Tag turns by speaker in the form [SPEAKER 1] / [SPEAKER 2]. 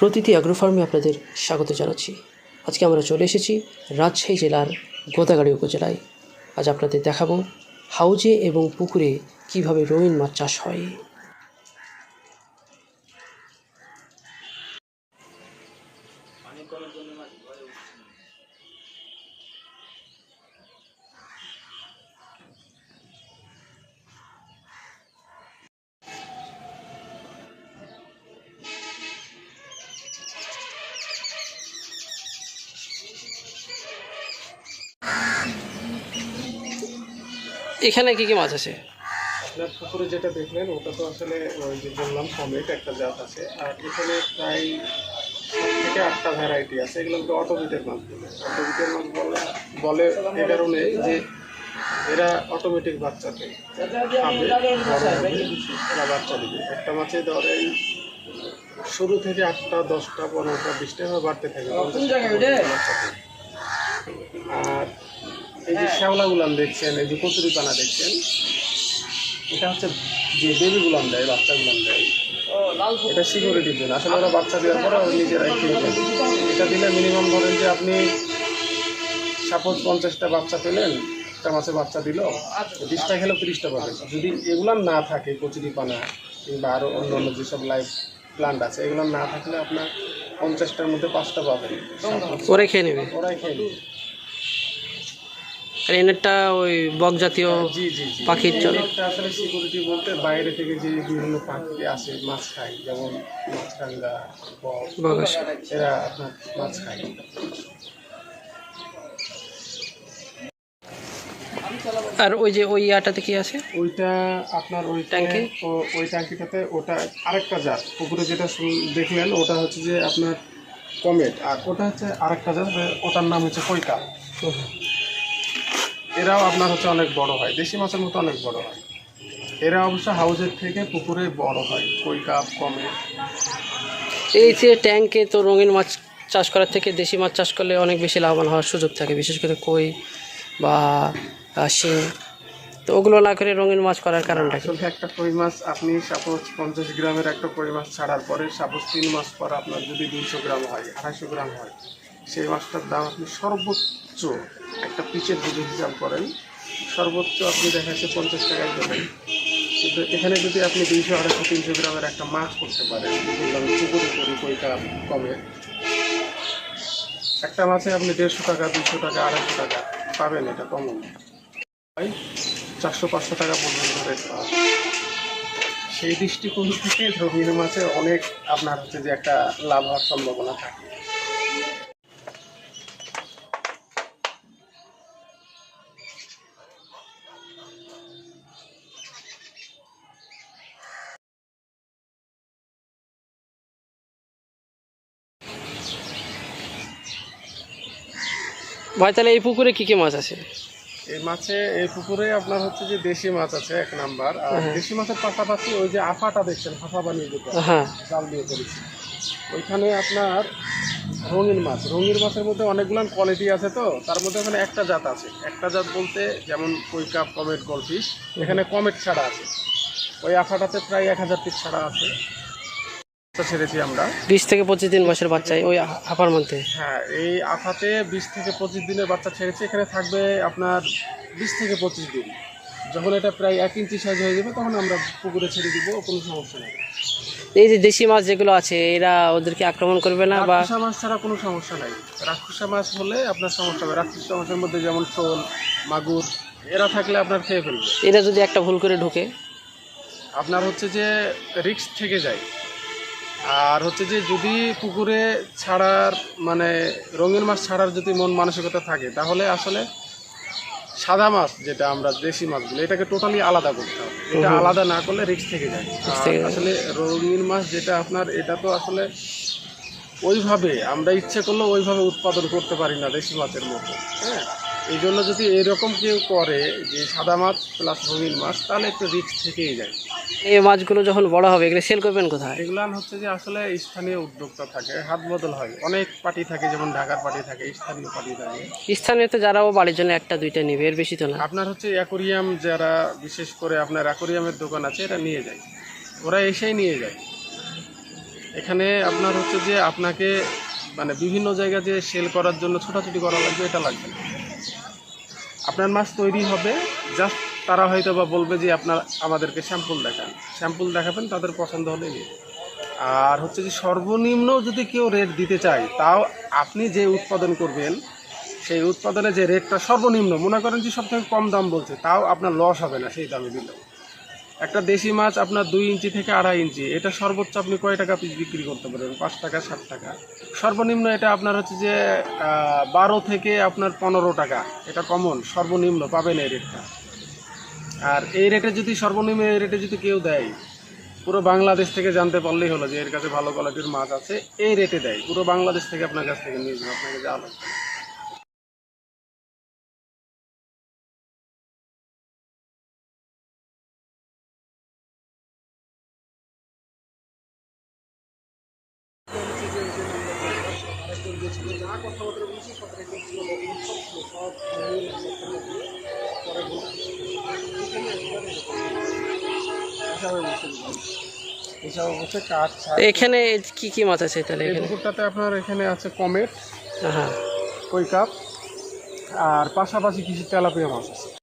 [SPEAKER 1] প্রতিটি অ্যাগ্রো ফার্মে আপনাদের স্বাগত জানাচ্ছি। আজকে আমরা চলে এসেছি রাজশাহী জেলার গোদাগাড়ি উপজেলায়। আজ আপনাদের দেখাবো হাউজে এবং পুকুরে কীভাবে রঙিন মাছ চাষ হয়। এখানে কি কি মাছ আছে?
[SPEAKER 2] আপনার পুকুরে যেটা ওটা তো আসলে বললাম একটা জাত আছে। আর এখানে প্রায় থেকে আটটা ভ্যারাইটি আছে। মাছ বলে। বলে এ কারণে যে এরা অটোমেটিক বাচ্চা বাচ্চা দিবে। একটা মাছে ধরেন শুরু থেকে আটটা, দশটা, পনেরোটা, বিশটা বাড়তে থাকে। আর এই যে শ্যাওলা গুলাম দেখছেন এই যে কচুরি পানা দেখছেন এটা হচ্ছে যে বেবি গুলাম দেয়। বাচ্চা গুলাম দেয় এটা সিকিউরিটির জন্য। আসলে ওরা বাচ্চা দেওয়ার পরে ওরা নিজেরাই খেয়ে। এটা দিলে মিনিমাম ধরেন যে আপনি সাপোজ পঞ্চাশটা বাচ্চা পেলেন একটা মাছে বাচ্চা দিল বিশটা খেলেও তিরিশটা পাবেন। যদি এগুলার না থাকে কচুরি পানা কিংবা আরও অন্য অন্য যেসব লাইফ প্লান্ট আছে এগুলো না থাকলে আপনার পঞ্চাশটার মধ্যে পাঁচটা পাবেন।
[SPEAKER 1] ওরাই খেয়ে নেবে।
[SPEAKER 2] ওরাই খেয়ে নেবে।
[SPEAKER 1] আর এনেরটা ওই বক জাতীয়
[SPEAKER 2] জি
[SPEAKER 1] পাখির জন্য
[SPEAKER 2] আসলে সিকিউরিটি বলতে বাইরে থেকে যে বিভিন্ন পাখি আসে মাছ খায় যেমন মাছরাঙ্গা বক এরা আপনার মাছ খায়।
[SPEAKER 1] আর ওই যে ওই ইয়াটাতে কি আছে?
[SPEAKER 2] ওইটা আপনার ওই
[SPEAKER 1] ট্যাঙ্কি?
[SPEAKER 2] ওই ট্যাঙ্কিটাতে ওটা আরেকটা জাত। পুকুরে যেটা দেখলেন ওটা হচ্ছে যে আপনার কমেট আর ওটা হচ্ছে আরেকটা জাত ওটার নাম হচ্ছে কৈকা এরাও আপনার হচ্ছে অনেক বড় হয় দেশি মাছের মতো অনেক বড় হয়। এরা অবশ্য হাউজের থেকে পুকুরে বড় হয় কই কাপ কমেট
[SPEAKER 1] এই যে ট্যাঙ্কে তো রঙিন মাছ চাষ করার থেকে দেশি মাছ চাষ করলে অনেক বেশি লাভবান হওয়ার সুযোগ থাকে বিশেষ করে কই বা শিং। তো ওগুলো না করে রঙিন মাছ করার কারণটা
[SPEAKER 2] আসলে একটা কই মাছ আপনি সাপোজ পঞ্চাশ গ্রামের একটা কই মাছ ছাড়ার পরে সাপোজ তিন মাস পর আপনার যদি দুইশো গ্রাম হয় আড়াইশো গ্রাম হয় সেই মাছটার দাম আপনি সর্বোচ্চ একটা পিচের যদি হিসাব করেন, সর্বোচ্চ আপনি দেখা যাচ্ছে পঞ্চাশ টাকায় দেবেন। কিন্তু এখানে যদি আপনি দুইশো, আড়াইশো, তিনশো গ্রামের একটা মাছ করতে পারেন আমি পুকুরে করি কইটা কমে, একটা মাছে আপনি দেড়শো টাকা দুশো টাকা, আড়াইশো টাকা পাবেন এটা কমন। চারশো, পাঁচশো টাকা পর্যন্ত রেট পাওয়া সেই দৃষ্টিকোণ থেকে রঙিন মাছে অনেক আপনার হচ্ছে যে একটা লাভ হওয়ার সম্ভাবনা থাকে।
[SPEAKER 1] ভাই তাহলে এই পুকুরে কি কি মাছ আছে?
[SPEAKER 2] এই মাছে এই পুকুরে আপনার হচ্ছে যে দেশি মাছ আছে এক নাম্বার। আর দেশি মাছের পাশাপাশি ওই যে আফাটা দেখছেন ফাঁসা বানিয়ে যেতে
[SPEAKER 1] হ্যাঁ।
[SPEAKER 2] জাল দিয়ে করেছি। ওইখানে আপনার রঙিন মাছ রঙিন মাছের মধ্যে অনেকগুলো কোয়ালিটি আছে তো তার মধ্যে ওখানে একটা জাত আছে। একটা জাত বলতে যেমন কৈকাপ কমেট গোলফিশ এখানে কমেট ছাড়া আছে। ওই আফাটাতে প্রায় এক হাজার পিস ছাড়া আছে। ছেড়েছি আমরা।
[SPEAKER 1] বিশ থেকে পঁচিশ দিন বয়সের বাচ্চায় ওই হাঁপার মধ্যে।
[SPEAKER 2] হ্যাঁ এই আফাতে বিশ থেকে পঁচিশ দিনের বাচ্চা ছেড়েছে এখানে থাকবে আপনার বিশ থেকে পঁচিশ দিন। যখন এটা প্রায় এক ইঞ্চি সাইজ হয়ে যাবে তখন আমরা পুকুরে ছেড়ে দিব কোনো সমস্যা নেই।
[SPEAKER 1] এই যে দেশি মাছ যেগুলো আছে এরা ওদেরকে আক্রমণ করবে না বা
[SPEAKER 2] রাক্ষসা মাছ ছাড়া কোনো সমস্যা নাই। রাক্ষসা মাছ হলে আপনার সমস্যা হবে। রাক্ষসা মাছের মধ্যে যেমন শোল মাগুর এরা থাকলে আপনার খেয়ে ফেলবে।
[SPEAKER 1] এরা যদি একটা ভুল করে ঢুকে।
[SPEAKER 2] আপনার হচ্ছে যে রিক্স থেকে যায়। আর হচ্ছে যে যদি পুকুরে ছাড়ার মানে রঙিন মাছ ছাড়ার যদি মন মানসিকতা থাকে তাহলে আসলে সাদা মাছ যেটা আমরা দেশি মাছগুলো এটাকে টোটালি আলাদা করতে হবে। এটা আলাদা না করলে রিক্স থেকে যায়। আসলে রঙিন মাছ যেটা আপনার এটা তো আসলে ওইভাবে আমরা ইচ্ছে করলেও ওইভাবে উৎপাদন করতে পারি না দেশি মাছের মতো। হ্যাঁ? এই জন্য যদি এরকম কেউ করে যে সাদা মাছ প্লাস রঙিন মাছ তাহলে একটু রিক্স থেকেই যায়।
[SPEAKER 1] এই মাছগুলো যখন বড় হবে এগুলো সেল করবেন কোথায়?
[SPEAKER 2] এগুলো হচ্ছে যে আসলে স্থানীয় উদ্যোক্তা থাকে হাত বদল হয়। অনেক পার্টি থাকে যেমন ঢাকার পার্টি থাকে স্থানীয় পার্টি থাকে।
[SPEAKER 1] স্থানীয় তো যারাও বাড়ির জন্য একটা দুইটা নেবে এর বেশি তো না।
[SPEAKER 2] আপনার হচ্ছে অ্যাকোরিয়াম যারা বিশেষ করে আপনার অ্যাকোরিয়ামের দোকান আছে এটা নিয়ে যায়। ওরা এসেই নিয়ে যায়। এখানে আপনার হচ্ছে যে আপনাকে মানে বিভিন্ন জায়গায় যে সেল করার জন্য ছোটাছুটি করা লাগবে এটা লাগবে না। আপনার মাছ তৈরি হবে। জাস্ট তারা হয়তো বা বলবে যে আপনার, আমাদেরকে স্যাম্পল দেখান। স্যাম্পল দেখাবেন, তাদের পছন্দ হলে নিয়ে আর হচ্ছে যে সর্বনিম্ন যদি কেউ রেট দিতে চায়, তাও আপনি যে উৎপাদন করবেন, সেই উৎপাদনে যে রেটটা সর্বনিম্ন, মনে করেন যে সব থেকে কম দাম বলছে, তাও আপনার লস হবে না সেই দামে দিলেও। একটা দেশি মাছ আপনার দুই ইঞ্চি থেকে আড়াই ইঞ্চি। এটা সর্বোচ্চ আপনি কয় টাকা পিস বিক্রি করতে পারবেন? পাঁচ টাকা সাত টাকা। সর্বনিম্ন এটা আপনার হচ্ছে যে বারো থেকে আপনার পনেরো টাকা। এটা কমন সর্বনিম্ন পাবেন এই রেটটা আর এই রেটে যদি সর্বনিম্ন এই রেটে যদি কেউ দেয়, পুরো বাংলাদেশ থেকে জানতে পারলেই হলো যে এর কাছে ভালো কোয়ালিটির মাছ আছে, এই রেটে দেয়। পুরো বাংলাদেশ থেকে আপনার কাছ থেকে নিয়ে যাবে, আপনাকে যাওয়া লাগবে। কাঠ
[SPEAKER 1] এখানে কি কি মাছ আছে তাহলে
[SPEAKER 2] এই পুকুরটাতে আপনার এখানে আছে কমেট
[SPEAKER 1] হ্যাঁ।
[SPEAKER 2] কই কাপ আর পাশাপাশি কিছু তেলাপিয়া মাছ আছে।